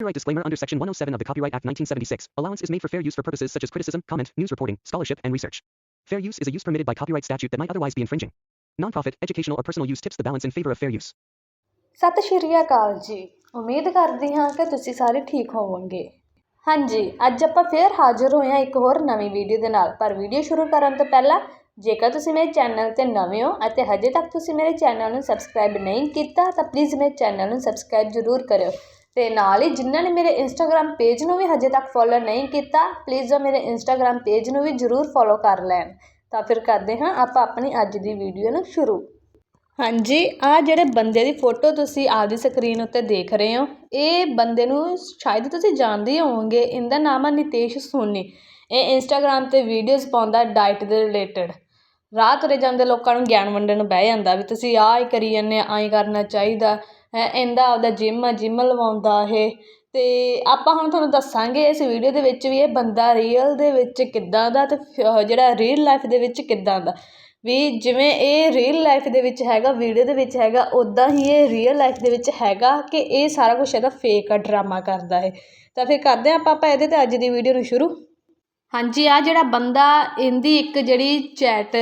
Copyright disclaimer under Section 107 of the Copyright Act 1976. Allowance is made for fair use for purposes such as criticism, comment, news reporting, scholarship, and research. Fair use is a use permitted by copyright statute that might otherwise be infringing. Nonprofit, educational, or personal use tips the balance in favor of fair use. ਸਤਿ ਸ਼੍ਰੀ ਅਕਾਲ ਜੀ ਉਮੀਦ ਕਰਦੀ ਹਾਂ ਕਿ ਤੁਸੀਂ ਸਾਰੇ ਠੀਕ ਹੋਵੋਗੇ ਹਾਂਜੀ ਅੱਜ ਆਪਾਂ ਫੇਰ ਹਾਜ਼ਰ ਹੋਏ ਹਾਂ ਇੱਕ ਹੋਰ ਨਵੀਂ ਵੀਡੀਓ ਦੇ ਨਾਲ ਪਰ ਵੀਡੀਓ ਸ਼ੁਰੂ ਕਰਨ ਤੋਂ ਪਹਿਲਾਂ ਜੇਕਰ ਤੁਸੀਂ ਮੇਰੇ ਚੈਨਲ ਤੇ ਨਵੇਂ ਹੋ ਅਤੇ ਹਜੇ ਤੱਕ ਤੁਸੀਂ ਮੇਰੇ ਚੈਨਲ ਨੂੰ ਸਬਸਕ੍ਰਾਈਬ ਨਹੀਂ ਕੀਤਾ ਤਾਂ ਪਲੀਜ਼ ਮੇਰੇ ਚੈਨਲ ਨੂੰ ਸਬਸਕ੍ਰਾਈਬ ਜ਼ਰੂਰ ਕਰਿਓ ਅਤੇ ਨਾਲ ਹੀ ਜਿਨ੍ਹਾਂ ਨੇ ਮੇਰੇ ਇੰਸਟਾਗ੍ਰਾਮ ਪੇਜ ਨੂੰ ਵੀ ਹਜੇ ਤੱਕ ਫੋਲੋ ਨਹੀਂ ਕੀਤਾ ਪਲੀਜ਼ ਉਹ ਮੇਰੇ ਇੰਸਟਾਗ੍ਰਾਮ ਪੇਜ ਨੂੰ ਵੀ ਜ਼ਰੂਰ ਫੋਲੋ ਕਰ ਲੈਣ। ਤਾਂ ਫਿਰ ਕਰਦੇ ਹਾਂ ਆਪਾਂ ਆਪਣੀ ਅੱਜ ਦੀ ਵੀਡੀਓ ਨੂੰ ਸ਼ੁਰੂ। ਹਾਂਜੀ ਆ ਜਿਹੜੇ ਬੰਦੇ ਦੀ ਫੋਟੋ ਤੁਸੀਂ ਆਪਦੀ ਸਕਰੀਨ ਉੱਤੇ ਦੇਖ ਰਹੇ ਹੋ, ਇਹ ਬੰਦੇ ਨੂੰ ਸ਼ਾਇਦ ਤੁਸੀਂ ਜਾਣਦੇ ਹੋਵੋਗੇ, ਇਹਦਾ ਨਾਮ ਆ ਨਿਤੇਸ਼ ਸੋਨੀ। ਇਹ ਇੰਸਟਾਗ੍ਰam ਤੇ ਵੀਡੀਓਜ਼ ਪਾਉਂਦਾ ਡਾਈਟ ਦੇ ਰਿਲੇਟਡ ਰਾਹ ਤੁਰੇ ਜਾਂਦੇ ਲੋਕਾਂ ਨੂੰ ਗਿਆਨ ਵੰਡਣ ਬਹਿ ਜਾਂਦਾ ਵੀ ਤੁਸੀਂ ਆਹ ਹੀ ਕਰੀ ਜਾਂਦੇ ਆਈ ਕਰਨਾ ਚਾਹੀਦਾ। ਹੈ, ਇਹਦਾ ਆਪਦਾ ਜਿਮ ਆ ਜਿਮ ਲਵਾਉਂਦਾ ਇਹ। ਅਤੇ ਆਪਾਂ ਹੁਣ ਤੁਹਾਨੂੰ ਦੱਸਾਂਗੇ ਇਸ ਵੀਡੀਓ ਦੇ ਵਿੱਚ ਵੀ ਇਹ ਬੰਦਾ ਰੀਅਲ ਦੇ ਵਿੱਚ ਕਿੱਦਾਂ ਦਾ ਅਤੇ ਫ- ਜਿਹੜਾ ਰੀਅਲ ਲਾਈਫ ਦੇ ਵਿੱਚ ਕਿੱਦਾਂ ਦਾ। ਵੀ ਜਿਵੇਂ ਇਹ ਰੀਅਲ ਲਾਈਫ ਦੇ ਵਿੱਚ ਹੈਗਾ ਵੀਡੀਓ ਦੇ ਵਿੱਚ ਹੈਗਾ ਉੱਦਾਂ ਹੀ ਇਹ ਰੀਅਲ ਲਾਈਫ ਦੇ ਵਿੱਚ ਹੈਗਾ ਕਿ ਇਹ ਸਾਰਾ ਕੁਝ ਇਹਦਾ ਫੇਕ ਆ ਡਰਾਮਾ ਕਰਦਾ ਹੈ ਤਾਂ ਫਿਰ ਕਰਦੇ ਹਾਂ ਆਪਾਂ ਆਪਾਂ ਇਹਦੇ ਤੇ ਅੱਜ ਦੀ ਵੀਡੀਓ ਨੂੰ ਸ਼ੁਰੂ। ਹਾਂਜੀ ਆ ਜਿਹੜਾ ਬੰਦਾ, ਇਹਦੀ ਇੱਕ ਜਿਹੜੀ ਚੈਟ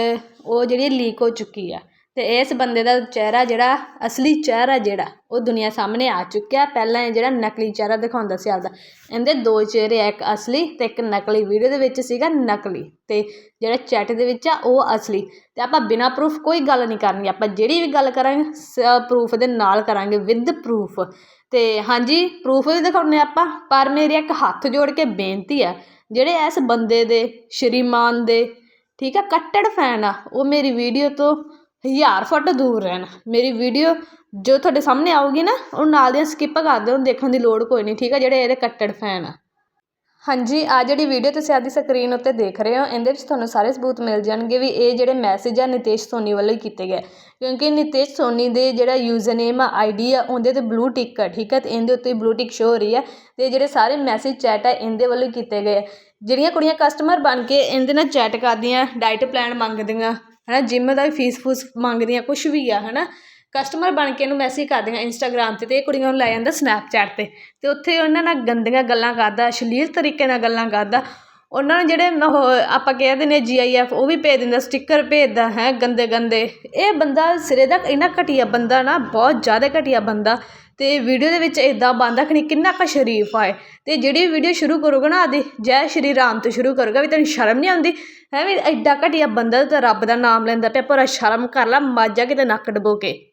ਉਹ ਜਿਹੜੀ ਲੀਕ ਹੋ ਚੁੱਕੀ ਆ। ਤੇ ਇਸ ਬੰਦੇ ਦਾ ਚਿਹਰਾ ਜਿਹੜਾ, ਅਸਲੀ ਚਿਹਰਾ ਜਿਹੜਾ, ਉਹ ਦੁਨੀਆ ਸਾਹਮਣੇ ਆ ਚੁੱਕਿਆ। ਪਹਿਲਾਂ ਇਹ ਜਿਹੜਾ ਨਕਲੀ ਚਿਹਰਾ ਦਿਖਾਉਂਦਾ ਸੀ ਆਪਦਾ। ਇਹਦੇ ਦੋ ਚਿਹਰੇ ਆ ਇੱਕ ਅਸਲੀ ਤੇ ਇੱਕ ਨਕਲੀ। ਵੀਡੀਓ ਦੇ ਵਿੱਚ ਸੀਗਾ ਨਕਲੀ ਤੇ ਜਿਹੜਾ ਚੈਟ ਦੇ ਵਿੱਚ ਆ, ਉਹ ਅਸਲੀ। ਤੇ ਆਪਾਂ ਬਿਨਾ ਪ੍ਰੂਫ ਕੋਈ ਗੱਲ ਨਹੀਂ ਕਰਨੀ। ਆਪਾਂ ਜਿਹੜੀ ਵੀ ਗੱਲ ਕਰਾਂਗੇ ਪ੍ਰੂਫ ਦੇ ਨਾਲ ਕਰਾਂਗੇ ਵਿਦ ਪ੍ਰੂਫ ਤੇ ਹਾਂਜੀ ਪ੍ਰੂਫ ਵੀ ਦਿਖਾਉਣੇ ਆਪਾਂ, ਪਰ ਮੇਰੀ ਇੱਕ ਹੱਥ ਜੋੜ ਕੇ ਬੇਨਤੀ ਆ, ਜਿਹੜੇ ਇਸ ਬੰਦੇ ਦੇ, ਸ਼੍ਰੀਮਾਨ ਦੇ, ਠੀਕ ਆ, ਕੱਟੜ ਫੈਨ ਆ, ਉਹ ਮੇਰੀ ਵੀਡੀਓ ਤੋਂ ਹਜ਼ਾਰ ਫੁੱਟ ਦੂਰ ਰਹਿਣ। ਮੇਰੀ ਵੀਡੀਓ ਜੋ ਤੁਹਾਡੇ ਸਾਹਮਣੇ ਆਊਗੀ ਨਾ, ਉਹ ਨਾਲ ਦੀਆਂ ਸਕਿੱਪ ਕਰ ਦਿਓ ਉਹਨੂੰ ਦੇਖਣ ਦੀ ਲੋੜ ਕੋਈ ਨਹੀਂ, ਠੀਕ ਆ? ਜਿਹੜੇ ਇਹਦੇ ਕੱਟੜ ਫੈਨ ਆ। ਹਾਂਜੀ ਆ ਜਿਹੜੀ ਵੀਡੀਓ ਤੁਸੀਂ ਆਪਦੀ ਸਕਰੀਨ ਉੱਤੇ ਦੇਖ ਰਹੇ ਹੋ, ਇਹਦੇ ਵਿੱਚ ਤੁਹਾਨੂੰ ਸਾਰੇ ਸਬੂਤ ਮਿਲ ਜਾਣਗੇ ਵੀ ਇਹ ਜਿਹੜੇ ਮੈਸੇਜ ਆ ਨਿਤੇਸ਼ ਸੋਨੀ ਵੱਲੋਂ ਹੀ ਕੀਤੇ ਗਏ। ਕਿਉਂਕਿ ਨਿਤੇਸ਼ ਸੋਨੀ ਦੇ ਜਿਹੜਾ ਯੂਜ਼ਰ ਨੇਮ ਆ ਆਈਡੀ ਆ, ਉਹਦੇ ਤੇ ਬਲੂ ਟਿਕ ਆ, ਠੀਕ ਹੈ ਤੇ ਇਹਦੇ ਉੱਤੇ ਬਲੂ ਟਿਕ ਸ਼ੋ ਹੋ ਰਹੀ ਆ, ਤੇ ਜਿਹੜੇ ਸਾਰੇ ਮੈਸੇਜ ਚੈਟ ਆ, ਇਹਦੇ ਵੱਲੋਂ ਹੀ ਕੀਤੇ ਗਏ ਆ। ਜਿਹੜੀਆਂ ਕੁੜੀਆਂ ਕਸਟਮਰ ਬਣ ਕੇ ਇਹਦੇ ਨਾਲ ਚੈਟ ਕਰਦੀਆਂ ਡਾਈਟ ਪਲਾਨ ਮੰਗਦੀਆਂ ਹੈ ਨਾ ਜਿੰਮ ਦਾ ਵੀ ਫੀਸ ਫੂਸ ਮੰਗਦੀਆਂ, ਕੁਛ ਵੀ ਆ ਹੈ ਨਾ ਕਸਟਮਰ ਬਣ ਕੇ ਇਹਨੂੰ ਮੈਸੇਜ ਕਰਦੀਆਂ ਇੰਸਟਾਗ੍ਰਾਮ ਤੇ ਅਤੇ ਇਹ ਕੁੜੀਆਂ ਨੂੰ ਲੈ ਜਾਂਦਾ ਸਨੈਪਚੈਟ ਤੇ। ਅਤੇ ਉੱਥੇ ਉਹਨਾਂ ਨਾਲ ਗੰਦੀਆਂ ਗੱਲਾਂ ਕਰਦਾ, ਅਸ਼ਲੀਲ ਤਰੀਕੇ ਨਾਲ ਗੱਲਾਂ ਕਰਦਾ। ਉਹਨਾਂ ਨੂੰ ਜਿਹੜੇ ਉਹ ਆਪਾਂ ਕਹਿ ਦਿੰਦੇ ਹਾਂ ਜੀ ਆਈ ਐਫ ਉਹ ਵੀ ਭੇਜ ਦਿੰਦਾ ਸਟਿੱਕਰ ਭੇਜਦਾ, ਹੈ ਗੰਦੇ ਗੰਦੇ ਇਹ ਬੰਦਾ ਸਿਰੇ ਦਾ ਇੰਨਾ ਘਟੀਆ ਬੰਦਾ ਨਾ, ਬਹੁਤ ਜ਼ਿਆਦਾ ਘਟੀਆ ਬੰਦਾ। ਅਤੇ ਵੀਡੀਓ ਦੇ ਵਿੱਚ ਇੱਦਾਂ ਬੰਦਾ ਖਣੀ ਕਿੰਨਾ ਕੁ ਸ਼ਰੀਫ ਆਏ ਅਤੇ ਜਿਹੜੀ ਵੀਡੀਓ ਸ਼ੁਰੂ ਕਰੋਗੇ ਨਾ ਆਦੀ, ਜੈ ਸ਼੍ਰੀ ਰਾਮ ਤੋਂ ਸ਼ੁਰੂ ਕਰੋਗਾ, ਵੀ ਤੈਨੂੰ ਸ਼ਰਮ ਨਹੀਂ ਆਉਂਦੀ? ਹੈ ਵੀ ਐਡਾ ਘਟੀਆ ਬੰਦਾ ਤੇ ਰੱਬ ਦਾ ਨਾਮ ਲੈਂਦਾ ਪਿਆ ਪਰ ਸ਼ਰਮ ਕਰ ਲੈ ਮਾਜਾ ਕਿਤੇ ਨੱਕ ਡਬੋ ਕੇ।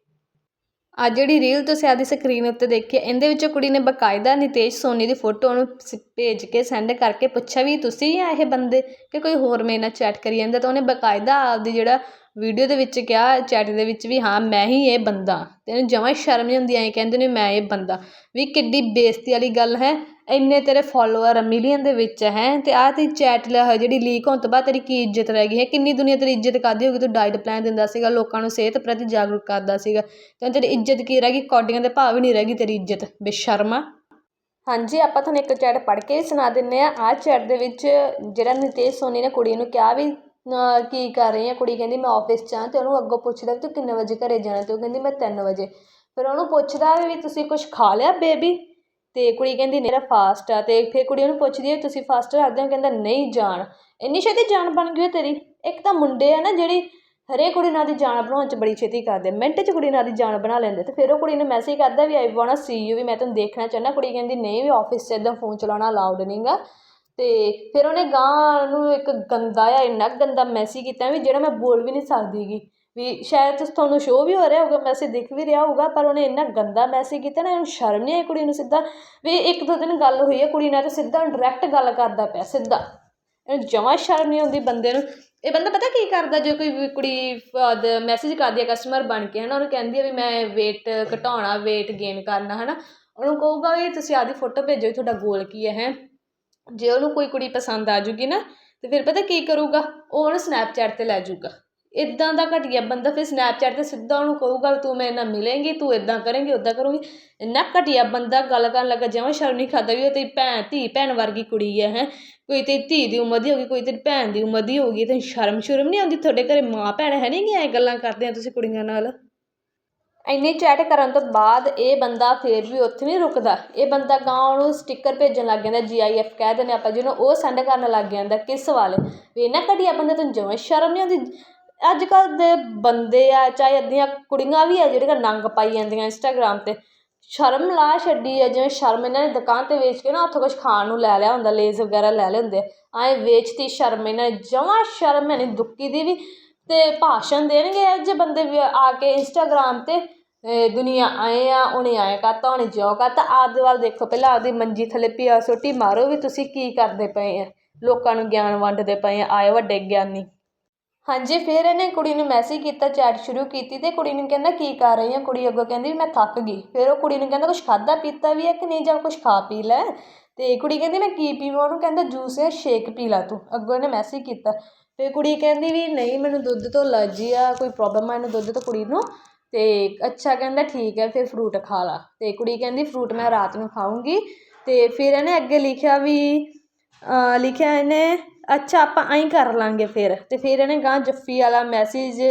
ਆ ਜਿਹੜੀ ਰੀਲ ਤੁਸੀਂ ਆਪਦੀ ਸਕਰੀਨ ਉੱਤੇ ਦੇਖੀ ਇਹਦੇ ਵਿੱਚ ਕੁੜੀ ਨੇ ਬਕਾਇਦਾ ਨਿਤੇਸ਼ ਸੋਨੀ ਦੀ ਫੋਟੋ ਉਹਨੂੰ ਸ- ਭੇਜ ਕੇ ਸੈਂਡ ਕਰਕੇ ਪੁੱਛਿਆ ਵੀ ਤੁਸੀਂ ਆ ਇਹ ਬੰਦੇ? ਕਿ ਕੋਈ ਹੋਰ ਮੇਰੇ ਨਾਲ ਚੈਟ ਕਰੀ ਜਾਂਦਾ ਤਾਂ ਉਹਨੇ ਬਕਾਇਦਾ ਆਪਦੀ ਜਿਹੜਾ ਵੀਡੀਓ ਦੇ ਵਿੱਚ ਕਿਹਾ ਚੈਟ ਦੇ ਵਿੱਚ ਵੀ, ਹਾਂ, ਮੈਂ ਹੀ ਇਹ ਬੰਦਾ। ਤੈਨੂੰ ਇਹਨੂੰ ਜਮਾਂ ਸ਼ਰਮ ਨਹੀਂ ਹੁੰਦੀ ਐਂ ਕਹਿੰਦੇ ਨੇ, ਮੈਂ ਇਹ ਬੰਦਾ। ਵੀ ਕਿੱਡੀ ਬੇਇੱਜ਼ਤੀ ਵਾਲੀ ਗੱਲ ਹੈ। ਇੰਨੇ ਤੇਰੇ ਫੋਲੋਅਰ ਮਿਲੀਅਨ ਦੇ ਵਿੱਚ ਹੈ। ਅਤੇ ਆਹ ਤੇਰੀ ਚੈਟ ਜਿਹੜੀ ਲੀਕ ਹੋਣ ਤੋਂ ਬਾਅਦ ਤੇਰੀ ਕੀ ਇੱਜ਼ਤ ਰਹਿ ਗਈ ਹੈ? ਕਿੰਨੀ ਦੁਨੀਆ ਤੇਰੀ ਇੱਜ਼ਤ ਕਰਦੀ ਹੋਗੀ ਤੂੰ ਡਾਇਟ ਪਲਾਨ ਦਿੰਦਾ ਸੀਗਾ, ਲੋਕਾਂ ਨੂੰ ਸਿਹਤ ਪ੍ਰਤੀ ਜਾਗਰੂਕ ਕਰਦਾ ਸੀਗਾ। ਤੇ ਹੁਣ ਤੇਰੀ ਇੱਜ਼ਤ ਕੀ ਰਹਿ ਗਈ? ਕੌਡੀਆਂ ਦੇ ਭਾਵ ਵੀ ਨਹੀਂ ਰਹਿ ਗਈ ਤੇਰੀ ਇੱਜ਼ਤ। ਬੇਸ਼ਰਮਾ ਹਾਂਜੀ, ਆਪਾਂ ਤੁਹਾਨੂੰ ਇੱਕ ਚੈਟ ਪੜ੍ਹ ਕੇ ਸੁਣਾ ਦਿੰਨੇ ਆ। ਆਹ ਚੈਟ ਦੇ ਵਿੱਚ ਜਿਹੜਾ ਨਿਤੇਸ਼ ਸੋਨੀ ਨੇ ਕੁੜੀ ਨੂੰ ਕਿਹਾ ਵੀ ਕੀ ਕਰ ਰਹੀ ਆ ਕੁੜੀ ਕਹਿੰਦੀ ਮੈਂ ਆਫਿਸ 'ਚ ਹਾਂ ਅਤੇ ਉਹਨੂੰ ਅੱਗੋਂ ਪੁੱਛਦਾ ਵੀ ਤੂੰ ਕਿੰਨੇ ਵਜੇ ਘਰ ਜਾਣਾ ਅਤੇ ਉਹ ਕਹਿੰਦੀ ਮੈਂ ਤਿੰਨ ਵਜੇ। ਫਿਰ ਉਹਨੂੰ ਪੁੱਛਦਾ ਵੀ ਤੁਸੀਂ ਕੁਛ ਖਾ ਲਿਆ ਬੇਬੀ ਅਤੇ ਕੁੜੀ ਕਹਿੰਦੀ, ਮੇਰਾ ਫਾਸਟ ਆ। ਅਤੇ ਫਿਰ ਕੁੜੀ ਉਹਨੂੰ ਪੁੱਛਦੀ ਹੈ, ਤੁਸੀਂ ਫਾਸਟ ਰੱਖਦੇ ਹੋ? ਕਹਿੰਦਾ, ਨਹੀਂ ਜਾਣ। ਇੰਨੀ ਛੇਤੀ ਜਾਨ ਬਣ ਗਈ ਹੋਈ ਤੇਰੀ? ਇੱਕ ਤਾਂ ਮੁੰਡੇ ਆ ਨਾ ਜਿਹੜੀ ਹਰੇਕ ਕੁੜੀ ਨਾਲ ਦੀ ਜਾਨ ਬਣਾਉਣ 'ਚ ਬੜੀ ਛੇਤੀ ਕਰਦੇ। ਮਿੰਟ 'ਚ ਕੁੜੀ ਨਾਲ ਦੀ ਜਾਨ ਬਣਾ ਲੈਂਦੇ ਅਤੇ ਫਿਰ ਉਹ ਕੁੜੀ ਨੇ ਮੈਸੇਜ ਕਰਦਾ ਵੀ ਆਈ ਵਾਂਟ ਸੀ ਯੂ ਵੀ ਮੈਂ ਤੈਨੂੰ ਦੇਖਣਾ ਚਾਹੁੰਦਾ। ਕੁੜੀ ਕਹਿੰਦੀ, ਨਹੀਂ ਵੀ ਆਫਿਸ 'ਚ ਇੱਦਾਂ ਫੋਨ ਚਲਾਉਣਾ ਅਲਾਊਡ ਨਹੀਂ ਗਾ। ਅਤੇ ਫਿਰ ਉਹਨੇ ਗਾਂ ਨੂੰ ਇੱਕ ਗੰਦਾ ਆ ਇੰਨਾ ਗੰਦਾ ਮੈਸੇਜ ਕੀਤਾ ਵੀ ਜਿਹੜਾ ਮੈਂ ਬੋਲ ਵੀ ਨਹੀਂ ਸਕਦੀ ਗੀ। ਵੀ ਸ਼ਾਇਦ ਤੁਹਾਨੂੰ ਸ਼ੋਅ ਵੀ ਹੋ ਰਿਹਾ ਹੋਊਗਾ ਮੈਸੇਜ ਦਿਖ ਵੀ ਰਿਹਾ ਹੋਊਗਾ, ਪਰ ਉਹਨੇ ਇੰਨਾ ਗੰਦਾ ਮੈਸੇਜ ਕੀਤਾ ਨਾ, ਇਹਨੂੰ ਸ਼ਰਮ ਨਹੀਂ ਆਈ ਕੁੜੀ ਨੂੰ ਸਿੱਧਾ। ਵੀ ਇੱਕ ਦੋ ਦਿਨ ਗੱਲ ਹੋਈ ਹੈ ਕੁੜੀ ਨਾਲ ਤਾਂ ਸਿੱਧਾ ਡਾਇਰੈਕਟ ਗੱਲ ਕਰਦਾ ਪਿਆ, ਸਿੱਧਾ। ਇਹਨੂੰ ਜਮਾਂ ਸ਼ਰਮ ਨਹੀਂ ਆਉਂਦੀ ਬੰਦੇ ਨੂੰ। ਇਹ ਬੰਦਾ ਪਤਾ ਕੀ ਕਰਦਾ, ਜੇ ਕੋਈ ਵੀ ਕੁੜੀ ਮੈਸੇਜ ਕਰਦੀ ਹੈ ਕਸਟਮਰ ਬਣ ਕੇ, ਹਨਾ, ਉਹਨੂੰ ਕਹਿੰਦੀ ਹੈ ਵੀ ਮੈਂ weight ਘਟਾਉਣਾ, weight gain ਕਰਨਾ, ਹਨਾ। ਉਹਨੂੰ ਕਹੂਗਾ ਵੀ ਤੁਸੀਂ ਆਦੀ ਫੋਟੋ ਭੇਜੋ ਵੀ ਤੁਹਾਡਾ ਗੋਲ ਕੀ ਹੈ ਹੈ? ਜੇ ਉਹਨੂੰ ਕੋਈ ਕੁੜੀ ਪਸੰਦ ਆ ਜੂਗੀ ਨਾ, ਤਾਂ ਫਿਰ ਪਤਾ ਕੀ ਕਰੂਗਾ? ਉਹ ਉਹਨੂੰ ਸਨੈਪਚੈਟ ਤੇ ਲੈ ਜੂਗਾ। ਇੱਦਾਂ ਦਾ ਘਟੀਆ ਬੰਦਾ ਫਿਰ ਸਨੈਪਚੈਟ ਤੇ ਸਿੱਧਾ ਉਹਨੂੰ ਕਹੂਗਾ ਵੀ ਤੂੰ ਮੇਰੇ ਨਾਲ ਮਿਲੇਂਗੀ, ਤੂੰ ਇੱਦਾਂ ਕਰੇਂਗੀ ਉੱਦਾਂ ਕਰੂੰਗੀ। ਇੰਨਾ ਘਟੀਆ ਬੰਦਾ ਗੱਲ ਕਰਨ ਲੱਗਾ ਜਮਾਂ ਸ਼ਰਮ ਨਹੀਂ ਖਾਦਾ ਵੀ ਉਹ ਤੇਰੀ ਭੈਣ, ਧੀ ਭੈਣ ਵਰਗੀ ਕੁੜੀ ਹੈ ਹੈ। ਕੋਈ ਤੇਰੀ ਧੀ ਦੀ ਉਮਰ ਦੀ ਹੋਗੀ ਕੋਈ ਤੇਰੀ ਭੈਣ ਦੀ ਉਮਰ ਦੀ ਹੋਗੀ ਤੇ ਸ਼ਰਮ ਸ਼ੁਰਮ ਨਹੀਂ ਆਉਂਦੀ? ਤੁਹਾਡੇ ਘਰੇ ਮਾਂ ਭੈਣ ਹੈ ਨਹੀਂ ਐ ਗੱਲਾਂ ਕਰਦੇ ਆ ਤੁਸੀਂ ਕੁੜੀਆਂ ਨਾਲ? ਇੰਨੀ ਚੈਟ ਕਰਨ ਤੋਂ ਬਾਅਦ ਇਹ ਬੰਦਾ ਫਿਰ ਵੀ ਉੱਥੇ ਨਹੀਂ ਰੁਕਦਾ। ਇਹ ਬੰਦਾ ਗਾਂ ਉਹਨੂੰ ਸਟicker ਭੇਜਣ ਲੱਗ ਜਾਂਦਾ ਜੀ ਆਈ ਐਫ ਕਹਿ ਦਿੰਦੇ ਆਪਾਂ, ਜਿਹਨੂੰ ਉਹ ਸੈਂਡ ਕਰਨ ਲੱਗ ਜਾਂਦਾ ਕਿਸ ਵਾਲੇ। ਵੀ ਨਾ ਘਟੀਆ ਬੰਦੇ ਤੈਨੂੰ ਜਮਾਂ ਸ਼ਰਮ ਨਹੀਂ ਆਉਂਦੀ। ਅੱਜ ਕੱਲ੍ਹ ਦੇ ਬੰਦੇ ਆ, ਚਾਹੇ ਅੱਧੀਆਂ ਕੁੜੀਆਂ ਵੀ ਆ ਜਿਹੜੀਆਂ ਨੰਗ ਪਾਈ ਜਾਂਦੀਆਂ ਇੰਸਟਾਗ੍ਰਾਮ 'ਤੇ, ਸ਼ਰਮ ਲਾ ਛੱਡੀ ਆ, ਜਿਵੇਂ ਸ਼ਰਮ ਇਹਨਾਂ ਨੇ ਦੁਕਾਨ 'ਤੇ ਵੇਚ ਕੇ ਨਾ ਉੱਥੋਂ ਕੁਝ ਖਾਣ ਨੂੰ ਲੈ ਲਿਆ ਹੁੰਦਾ ਲੇਜ਼ ਵਗੈਰਾ ਲੈ ਲਏ ਹੁੰਦੇ ਆਏ ਵੇਚਤੀ ਸ਼ਰਮ ਇਹਨਾਂ ਨੇ, ਜਮਾਂ ਸ਼ਰਮ ਹੈ ਨਹੀਂ ਦੁੱਕੀ ਦੀ ਵੀ ਤੇ ਭਾਸ਼ਣ ਦੇਣਗੇ ਜੇ ਬੰਦੇ ਆ ਕੇ ਇੰਸਟਾਗ੍ਰਾਮ 'ਤੇ। ਦੁਨੀਆ ਆਏ ਆ, ਉਹਨੇ ਆਏ ਕਰਤਾ, ਉਹਨੇ ਜਿਉ ਕਰਤਾ। ਆਪਦੇ ਵੱਲ ਦੇਖੋ, ਪਹਿਲਾਂ ਆਪਦੀ ਮੰਜੀ ਥੱਲੇ ਪਿਆ ਸੋਟੀ ਮਾਰੋ ਵੀ ਤੁਸੀਂ ਕੀ ਕਰਦੇ ਪਏ ਆ। ਲੋਕਾਂ ਨੂੰ ਗਿਆਨ ਵੰਡਦੇ ਪਏ ਆ, ਆਏ ਵੱਡੇ ਗਿਆਨੀ। ਹਾਂਜੀ, ਫਿਰ ਇਹਨੇ ਕੁੜੀ ਨੂੰ ਮੈਸੇਜ ਕੀਤਾ ਚੈਟ ਸ਼ੁਰੂ ਕੀਤੀ ਤੇ ਕੁੜੀ ਨੂੰ ਕਹਿੰਦਾ, ਕੀ ਕਰ ਰਹੀ ਆ? ਕੁੜੀ ਅੱਗੋਂ ਕਹਿੰਦੀ ਵੀ, ਮੈਂ ਥੱਕ ਗਈ। ਫਿਰ ਉਹ ਕੁੜੀ ਨੂੰ ਕਹਿੰਦਾ ਕੁਝ ਖਾਦਾ ਪੀਤਾ ਵੀ ਹੈ ਕਿ ਨਹੀਂ? ਜਾਂ ਕੁਝ ਖਾ ਪੀ ਲੈ? ਤੇ ਕੁੜੀ ਕਹਿੰਦੀ, ਮੈਂ ਕੀ ਪੀਵਾਂ? ਉਹਨੂੰ ਕਹਿੰਦਾ, ਜੂਸ ਜਾਂ ਸ਼ੇਕ ਪੀ ਲਾ ਤੂੰ। ਅੱਗੋਂ ਇਹਨੇ ਮੈਸੇਜ ਕੀਤਾ। ਫਿਰ ਕੁੜੀ ਕਹਿੰਦੀ ਵੀ, ਨਹੀਂ, ਮੈਨੂੰ ਦੁੱਧ ਤੋਂ ਅਲਰਜੀ ਆ, ਕੋਈ ਪ੍ਰੋਬਲਮ ਆ, ਇਹਨੂੰ ਦੁੱਧ ਤੋਂ ਕੁੜੀ ਨੂੰ। ਅਤੇ ਅੱਛਾ ਕਹਿੰਦਾ ਠੀਕ ਹੈ, ਫਿਰ ਫਰੂਟ ਖਾ ਲਾ। ਅਤੇ ਕੁੜੀ ਕਹਿੰਦੀ ਫਰੂਟ ਮੈਂ ਰਾਤ ਨੂੰ ਖਾਊਂਗੀ। ਅਤੇ ਫਿਰ ਇਹਨੇ ਅੱਗੇ ਲਿਖਿਆ ਵੀ ਲਿਖਿਆ ਇਹਨੇ, ਅੱਛਾ ਆਪਾਂ ਐਂ ਕਰ ਲਾਂਗੇ ਫਿਰ। ਅਤੇ ਫਿਰ ਇਹਨੇ ਅਗਾਂਹ ਜੱਫੀ ਵਾਲਾ ਮੈਸੇਜ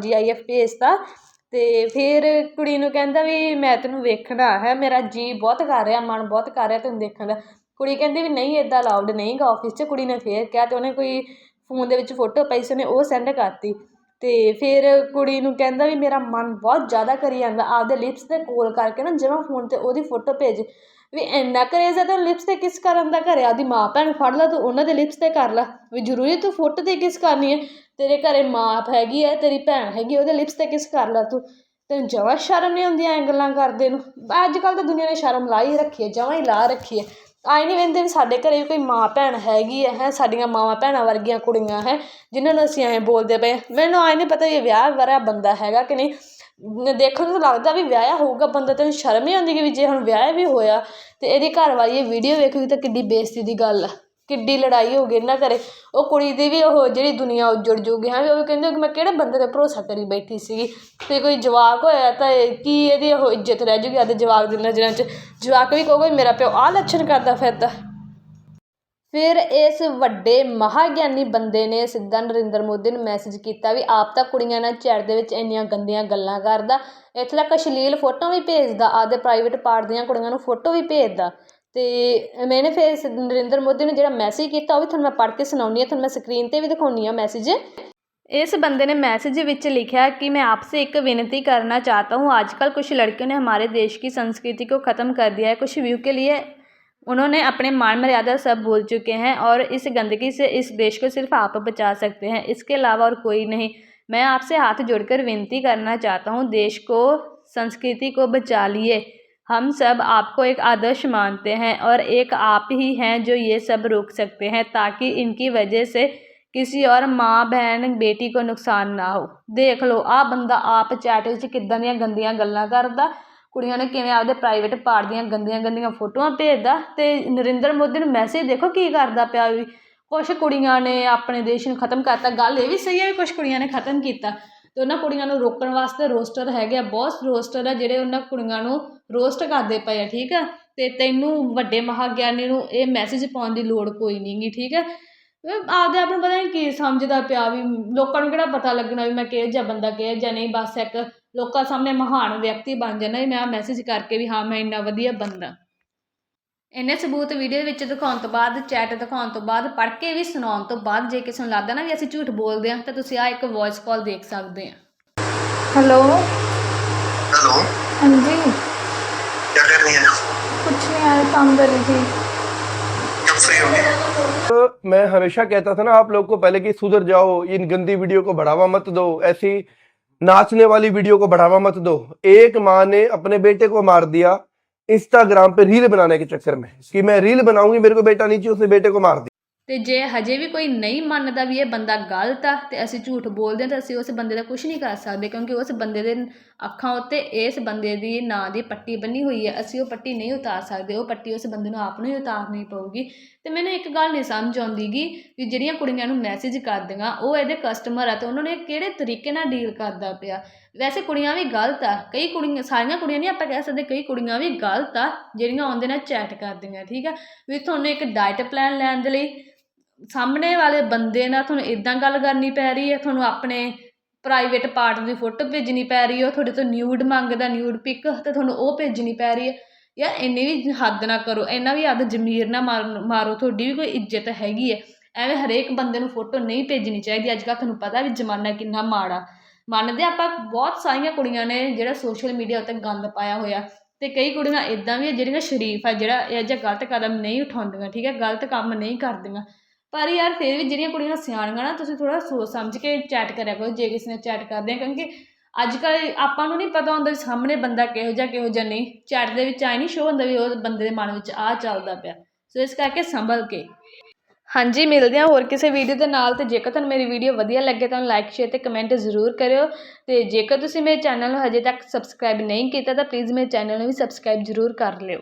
ਜੀ ਆਈ ਐਫ ਭੇਜਤਾ। ਅਤੇ ਫਿਰ ਕੁੜੀ ਨੂੰ ਕਹਿੰਦਾ ਵੀ, ਮੈਂ ਤੈਨੂੰ ਵੇਖਣਾ ਹੈ, ਮੇਰਾ ਜੀਅ ਬਹੁਤ ਕਰ ਰਿਹਾ, ਮਨ ਬਹੁਤ ਕਰ ਰਿਹਾ ਤੈਨੂੰ ਦੇਖਣ ਦਾ। ਕੁੜੀ ਕਹਿੰਦੀ ਵੀ ਨਹੀਂ ਇੱਦਾਂ ਅਲਾਊਡ ਨਹੀਂ ਗਾ ਆਫਿਸ 'ਚ। ਕੁੜੀ ਨੇ ਫਿਰ ਕਿਹਾ ਅਤੇ ਉਹਨੇ ਕੋਈ ਫੋਨ ਦੇ ਵਿੱਚ ਫੋਟੋ ਪਈ ਸੀ, ਉਹਨੇ ਉਹ ਸੈਂਡ ਕਰਤੀ। ਅਤੇ ਫਿਰ ਕੁੜੀ ਨੂੰ ਕਹਿੰਦਾ ਵੀ ਮੇਰਾ ਮਨ ਬਹੁਤ ਜ਼ਿਆਦਾ ਕਰੀ ਜਾਂਦਾ, ਆਪਦੇ ਲਿਪਸ ਤੇ ਕੋਲ ਕਰਕੇ ਨਾ, ਜਿਵੇਂ ਫੋਨ ਤੇ ਉਹਦੀ ਫੋਟੋ ਭੇਜ, ਵੀ ਇੰਨਾ ਕਰੇਜ਼ ਹੈ ਤਾਂ ਲਿਪਸ ਤੇ ਕਿਸ ਕਰਨ ਦਾ ਘਰੇ ਆਪਦੀ ਮਾਂ ਭੈਣ ਫੜ ਲਾ, ਤੂੰ ਉਹਨਾਂ ਦੇ ਲਿਪਸ ਤੇ ਕਰ ਲਾ, ਵੀ ਜ਼ਰੂਰੀ ਤੂੰ ਫੋਟੋ ਤੇ ਕਿਸ ਕਰਨੀ ਹੈ? ਤੇਰੇ ਘਰੇ ਮਾਂ ਹੈਗੀ ਹੈ, ਤੇਰੀ ਭੈਣ ਹੈਗੀ, ਉਹਦੇ ਲਿਪਸ ਤੇ ਕਿਸ ਕਰ ਲਾ ਤੂੰ? ਤੈਨੂੰ ਜਮਾਂ ਸ਼ਰਮ ਨਹੀਂ ਆਉਂਦੀ ਐਂ ਗੱਲਾਂ ਕਰਦੇ ਨੂੰ? ਅੱਜ ਕੱਲ੍ਹ ਤਾਂ ਦੁਨੀਆ ਨੇ ਸ਼ਰਮ ਲਾ ਹੀ ਰੱਖੀ ਹੈ, ਜਮਾਂ ਹੀ ਲਾ ਰੱਖੀ ਹੈ। ਆਏ ਨਹੀਂ ਵੇਂਦੇ ਵੀ ਸਾਡੇ ਘਰ ਵੀ ਕੋਈ ਮਾਂ ਭੈਣ ਹੈਗੀ ਹੈ ਹੈ, ਸਾਡੀਆਂ ਮਾਵਾਂ ਭੈਣਾਂ ਵਰਗੀਆਂ ਕੁੜੀਆਂ, ਹੈ ਜਿਹਨਾਂ ਨੂੰ ਅਸੀਂ ਐਂ ਬੋਲਦੇ ਪਏ ਮੈਨੂੰ ਆਏ ਨਹੀਂ ਪਤਾ ਇਹ ਵਿਆਹ ਵਰਾ ਬੰਦਾ ਹੈਗਾ ਕਿ ਨਹੀਂ। ਦੇਖਣ ਨੂੰ ਤਾਂ ਲੱਗਦਾ ਵੀ ਵਿਆਹਿਆ ਹੋਊਗਾ, ਬੰਦਾ ਤੈਨੂੰ ਸ਼ਰਮ ਹੀ ਆਉਂਦੀ ਕਿ ਵੀ ਜੇ ਹੁਣ ਵਿਆਹ ਵੀ ਹੋਇਆ ਤੇ ਇਹਦੀ ਘਰ ਵਾਲੀ ਇਹ ਵੀਡੀਓ ਵੇਖੂਗੀ ਤਾਂ ਕਿੱਡੀ ਬੇਇੱਜ਼ਤੀ ਦੀ ਗੱਲ ਆ। ਕਿੱਡੀ ਲੜਾਈ ਹੋ ਗਈ ਇਹਨਾਂ ਘਰੇ। ਉਹ ਕੁੜੀ ਦੀ ਵੀ ਉਹ ਜਿਹੜੀ ਦੁਨੀਆ ਉੱਜੜ ਜੂਗੀ, ਹਾਂ, ਵੀ ਉਹ ਵੀ ਕਹਿੰਦੇ ਕਿ ਮੈਂ ਕਿਹੜੇ ਬੰਦੇ ਤੇ ਭਰੋਸਾ ਕਰੀ ਬੈਠੀ ਸੀਗੀ? ਅਤੇ ਕੋਈ ਜਵਾਕ ਹੋਇਆ ਤਾਂ ਇਹ ਕੀ ਇਹਦੀ ਉਹ ਇੱਜ਼ਤ ਰਹਿ ਜੂਗੀ ਆਦੇ ਜਵਾਕ ਦੀ ਨਜ਼ਰਾਂ 'ਚ? ਜਵਾਕ ਵੀ ਕਹੂਗਾ ਮੇਰਾ ਪਿਓ ਆਹ ਲੱਛਣ ਕਰਦਾ ਫਿਰਦਾ। ਫਿਰ ਇਸ ਵੱਡੇ ਮਹਾਗਿਆਨੀ ਬੰਦੇ ਨੇ ਸਿੱਧਾ ਨਰਿੰਦਰ ਮੋਦੀ ਨੂੰ ਮੈਸੇਜ ਕੀਤਾ ਵੀ ਆਪ ਤਾਂ ਕੁੜੀਆਂ ਨਾਲ ਚੈਟ ਦੇ ਵਿੱਚ ਇੰਨੀਆਂ ਗੰਦੀਆਂ ਗੱਲਾਂ ਕਰਦਾ। ਇੱਥੇ ਤੱਕ ਅਸ਼ਲੀਲ ਫੋਟੋ ਵੀ ਭੇਜਦਾ ਆਪਦੇ ਪ੍ਰਾਈਵੇਟ ਪਾਰਟ ਦੀਆਂ ਕੁੜੀਆਂ ਨੂੰ ਫੋਟੋ ਵੀ ਭੇਜਦਾ। ਤੇ ਮੈਨੇ ਫਿਰ ਸ- ਨਰਿੰਦਰ ਮੋਦੀ ਨੇ ਜਿਹੜਾ ਮੈਸੇਜ ਕੀਤਾ ਉਹ ਵੀ ਤੁਹਾਨੂੰ ਮੈਂ ਪੜ੍ਹ ਕੇ ਸੁਣਾਉਣੀ ਹੈ ਤੁਹਾਨੂੰ ਮੈਂ ਸਕਰੀਨ ਤੇ ਵੀ ਦਿਖਾਉਣੀ ਆ ਮੈਸੇਜ इस बंदे ने मैसेज विच लिखा कि मैं आपसे एक विनती करना चाहता हूँ आजकल कुछ लड़कियों ने हमारे देश की संस्कृति को ख़त्म कर दिया है कुछ व्यू के लिए उन्होंने अपने मान मर्यादा सब भूल चुके हैं और इस गंदगी से इस देश को सिर्फ आप बचा सकते हैं इसके अलावा और कोई नहीं मैं आपसे हाथ जोड़कर विनती करना चाहता हूँ देश को संस्कृति को बचा लिए हम सब आपको एक आदर्श मानते हैं और एक आप ही हैं जो ये सब रोक सकते हैं ताकि इनकी वजह से ਕਿਸੇ ਔਰ ਮਾਂ ਭੈਣ ਬੇਟੀ ਕੋ ਨੁਕਸਾਨ ਨਾ ਹੋ ਦੇਖ ਲਓ ਆ ਬੰਦਾ ਆਪ ਚੈਟ ਵਿੱਚ ਕਿੱਦਾਂ ਦੀਆਂ ਗੰਦੀਆਂ ਗੱਲਾਂ ਕਰਦਾ ਕੁੜੀਆਂ ਨੇ ਕਿਵੇਂ ਆਪਦੇ ਪ੍ਰਾਈਵੇਟ ਪਾਰਟ ਦੀਆਂ ਗੰਦੀਆਂ ਗੰਦੀਆਂ ਫੋਟੋਆਂ ਭੇਜਦਾ ਤੇ ਨਰਿੰਦਰ ਮੋਦੀ ਨੂੰ ਮੈਸੇਜ ਦੇਖੋ ਕੀ ਕਰਦਾ ਪਿਆ ਵੀ ਕੁਛ ਕੁੜੀਆਂ ਨੇ ਆਪਣੇ ਦੇਸ਼ ਨੂੰ ਖਤਮ ਕਰਤਾ ਗੱਲ ਇਹ ਵੀ ਸਹੀ ਹੈ ਵੀ ਕੁਛ ਕੁੜੀਆਂ ਨੇ ਖਤਮ ਕੀਤਾ ਤੇ ਉਹਨਾਂ ਕੁੜੀਆਂ ਨੂੰ ਰੋਕਣ ਵਾਸਤੇ ਰੋਸਟਰ ਹੈਗੇ ਆ, ਬਹੁਤ ਰੋਸਟਰ ਆ ਜਿਹੜੇ ਉਹਨਾਂ ਕੁੜੀਆਂ ਨੂੰ ਰੋਸਟ ਕਰਦੇ ਪਏ ਆ, ਠੀਕ ਆ? ਤੇ ਤੈਨੂੰ ਵੱਡੇ ਮਹਾਗਿਆਨੀ ਨੂੰ ਇਹ ਮੈਸੇਜ ਪਾਉਣ ਦੀ ਲੋੜ ਕੋਈ ਨਹੀਂਗੀ ਠੀਕ ਹੈ ਇਹ ਆਪਦੇ ਆਪ ਨੂੰ ਪਤਾ ਨਹੀਂ ਕੀ ਸਮਝਦਾ ਪਿਆ ਵੀ ਲੋਕਾਂ ਨੂੰ ਕਿਹੜਾ ਪਤਾ ਲੱਗਣਾ ਵੀ ਮੈਂ ਕਿਹੋ ਜਿਹਾ ਬੰਦਾ, ਕਿਹੋ ਜਿਹਾ ਨਹੀਂ, ਬਸ ਇੱਕ ਲੋਕਾਂ ਸਾਹਮਣੇ ਮਹਾਨ ਵਿਅਕਤੀ ਬਣ ਜਾਣਾ ਵੀ ਮੈਂ ਮੈਸੇਜ ਕਰਕੇ ਵੀ ਹਾਂ, ਮੈਂ ਇੰਨਾ ਵਧੀਆ ਬੰਦਾ। ਇਹਨੇ ਸਬੂਤ ਵੀਡੀਓ ਵਿੱਚ ਦਿਖਾਉਣ ਤੋਂ ਬਾਅਦ ਚੈਟ ਦਿਖਾਉਣ ਤੋਂ ਬਾਅਦ ਪੜ੍ਹ ਕੇ ਵੀ ਸੁਣਾਉਣ ਤੋਂ ਬਾਅਦ ਜੇ ਕਿਸੇ ਨੂੰ ਲੱਗਦਾ ਨਾ ਵੀ ਅਸੀਂ ਝੂਠ ਬੋਲਦੇ ਹਾਂ ਤਾਂ ਤੁਸੀਂ ਆ ਇੱਕ ਵੌਇਸ ਕਾਲ ਦੇਖ ਸਕਦੇ ਆ हेलो हेलो हाँ जी क्या कर रही हैं कुछ नहीं यार काम कर रही थी कब फ्री होगी तो मैं हमेशा कहता था ना आप लोग को पहले कि सुधर जाओ इन गंदी वीडियो को बढ़ावा मत दो ऐसी नाचने वाली वीडियो को बढ़ावा मत दो एक माँ ने अपने बेटे को मार दिया इंस्टाग्राम पे रील बनाने के चक्कर में कि मैं रील बनाऊंगी मेरे को बेटा नीचे उसने बेटे को मार दिया ਤੇ ਜੇ ਹਜੇ ਵੀ ਕੋਈ ਨਹੀਂ ਮੰਨਦਾ ਵੀ ਇਹ ਬੰਦਾ ਗਲਤ ਆ ਤੇ ਅਸੀਂ ਝੂਠ ਬੋਲਦੇ ਹਾਂ ਤਾਂ ਅਸੀਂ ਉਸ ਬੰਦੇ ਦਾ ਕੁਝ ਨਹੀਂ ਕਰ ਸਕਦੇ ਕਿਉਂਕਿ ਉਸ ਬੰਦੇ ਦੇ ਅੱਖਾਂ ਉੱਤੇ ਇਸ ਬੰਦੇ ਦੀ ਨਾਂ ਦੀ ਪੱਟੀ ਬੰਨੀ ਹੋਈ ਹੈ ਅਸੀਂ ਉਹ ਪੱਟੀ ਨਹੀਂ ਉਤਾਰ ਸਕਦੇ ਉਹ ਪੱਟੀ ਉਸ ਬੰਦੇ ਨੂੰ ਆਪ ਨੂੰ ਹੀ ਉਤਾਰਨੀ ਪਊਗੀ ਤੇ ਮੈਨੂੰ ਇੱਕ ਗੱਲ ਨਹੀਂ ਸਮਝ ਆਉਂਦੀਗੀ ਵੀ ਜਿਹੜੀਆਂ ਕੁੜੀਆਂ ਨੂੰ ਮੈਸੇਜ ਕਰਦੀਆਂ ਉਹ ਇਹਦੇ ਕਸਟਮਰ ਆ ਤੇ ਉਹਨਾਂ ਨੇ ਕਿਹੜੇ ਤਰੀਕੇ ਨਾਲ ਡੀਲ ਕਰਦਾ ਪਿਆ ਵੈਸੇ ਕੁੜੀਆਂ ਵੀ ਗਲਤ ਆ। ਕਈ ਕੁੜੀਆਂ, ਸਾਰੀਆਂ ਕੁੜੀਆਂ ਨਹੀਂ ਆਪਾਂ ਕਹਿ ਸਕਦੇ, ਕਈ ਕੁੜੀਆਂ ਵੀ ਗਲਤ ਆ, ਜਿਹੜੀਆਂ ਉਹਦੇ ਨਾਲ ਚੈਟ ਕਰਦੀਆਂ, ਠੀਕ ਆ? ਵੀ ਤੁਹਾਨੂੰ ਇੱਕ ਡਾਈਟ ਪਲਾਨ ਲੈਣ ਦੇ ਲਈ ਸਾਹਮਣੇ ਵਾਲੇ ਬੰਦੇ ਨਾਲ ਤੁਹਾਨੂੰ ਇਦਾਂ ਗੱਲ ਕਰਨੀ ਪੈ ਰਹੀ ਹੈ, ਤੁਹਾਨੂੰ ਆਪਣੇ ਪ੍ਰਾਈਵੇਟ ਪਾਰਟ ਦੀ ਫੋਟੋ ਭੇਜਣੀ ਪੈ ਰਹੀ ਹੈ, ਉਹ ਤੁਹਾਡੇ ਤੋਂ ਨਿਊਡ ਮੰਗਦਾ ਨਿਊਡ ਪਿਕ ਤੇ ਤੁਹਾਨੂੰ ਉਹ ਭੇਜਣੀ ਪੈ ਰਹੀ ਹੈ। ਯਾਰ ਇੰਨੀ ਵੀ ਹੱਦ ਨਾ ਕਰੋ, ਇੰਨਾ ਵੀ ਹੱਦ ਜ਼ਮੀਰ ਨਾ ਮਾਰ, ਮਾਰੋ, ਤੁਹਾਡੀ ਵੀ ਕੋਈ ਇੱਜ਼ਤ ਹੈਗੀ ਹੈ। ਐਵੇਂ ਹਰੇਕ ਬੰਦੇ ਨੂੰ ਫੋਟੋ ਨਹੀਂ ਭੇਜਣੀ ਚਾਹੀਦੀ, ਅੱਜ ਕੱਲ੍ਹ ਤੁਹਾਨੂੰ ਪਤਾ ਵੀ ਜ਼ਮਾਨਾ ਕਿੰਨਾ ਮਾੜਾ। ਮੰਨਦੇ ਆਪਾਂ ਬਹੁਤ ਸਾਰੀਆਂ ਕੁੜੀਆਂ ਨੇ ਜਿਹੜਾ ਸੋਸ਼ਲ ਮੀਡੀਆ ਉੱਤੇ ਗੰਦ ਪਾਇਆ ਹੋਇਆ। ਅਤੇ ਕਈ ਕੁੜੀਆਂ ਇਦਾਂ ਵੀ ਆ ਜਿਹੜੀਆਂ ਸ਼ਰੀਫ ਆ, ਜਿਹੜਾ ਇਹ ਜਿਹਾ ਗਲਤ ਕਦਮ ਨਹੀਂ ਉਠਾਉਂਦੀਆਂ, ਠੀਕ ਹੈ ਗਲਤ ਕੰਮ ਨਹੀਂ ਕਰਦੀਆਂ। ਪਰ ਯਾਰ ਫਿਰ ਵੀ ਜਿਹੜੀਆਂ ਕੁੜੀਆਂ ਸਿਆਣੀਆਂ ਨਾ, ਤੁਸੀਂ ਥੋੜਾ ਸੋਚ ਸਮਝ ਕੇ ਚੈਟ ਕਰਿਆ ਕਰੋ, ਜੇ ਕਿਸੇ ਨਾਲ ਚੈਟ ਕਰਦੇ ਆ ਕਿਉਂਕਿ ਅੱਜ ਕੱਲ੍ਹ ਆਪਾਂ ਨੂੰ ਨਹੀਂ ਪਤਾ ਹੁੰਦਾ ਵੀ ਸਾਹਮਣੇ ਬੰਦਾ ਕਿਹੋ ਜਿਹਾ ਕਿਹੋ ਜਿਹਾ ਨਹੀਂ। ਚੈਟ ਦੇ ਵਿੱਚ ਆਈ ਨਹੀਂ ਸ਼ੋ ਹੁੰਦਾ ਵੀ ਉਹ ਬੰਦੇ ਦੇ ਮਨ ਵਿੱਚ ਆ ਚੱਲਦਾ ਪਿਆ। ਸੋ ਇਸ ਕਰਕੇ ਸੰਭਲ ਕੇ। ਹਾਂਜੀ, ਮਿਲਦੇ ਹਾਂ ਹੋਰ ਕਿਸੇ ਵੀਡੀਓ ਦੇ ਨਾਲ ਅਤੇ ਜੇਕਰ ਤੁਹਾਨੂੰ ਮੇਰੀ ਵੀਡੀਓ ਵਧੀਆ ਲੱਗੇ ਤਾਂ ਲਾਈਕ ਸ਼ੇਅਰ ਅਤੇ ਕਮੈਂਟ ਜ਼ਰੂਰ ਕਰਿਓ। ਅਤੇ ਜੇਕਰ ਤੁਸੀਂ ਮੇਰੇ ਚੈਨਲ ਨੂੰ ਹਜੇ ਤੱਕ ਸਬਸਕ੍ਰਾਈਬ ਨਹੀਂ ਕੀਤਾ ਤਾਂ ਪਲੀਜ਼ ਮੇਰੇ ਚੈਨਲ ਨੂੰ ਵੀ ਸਬਸਕ੍ਰਾਈਬ ਜ਼ਰੂਰ ਕਰ ਲਿਓ।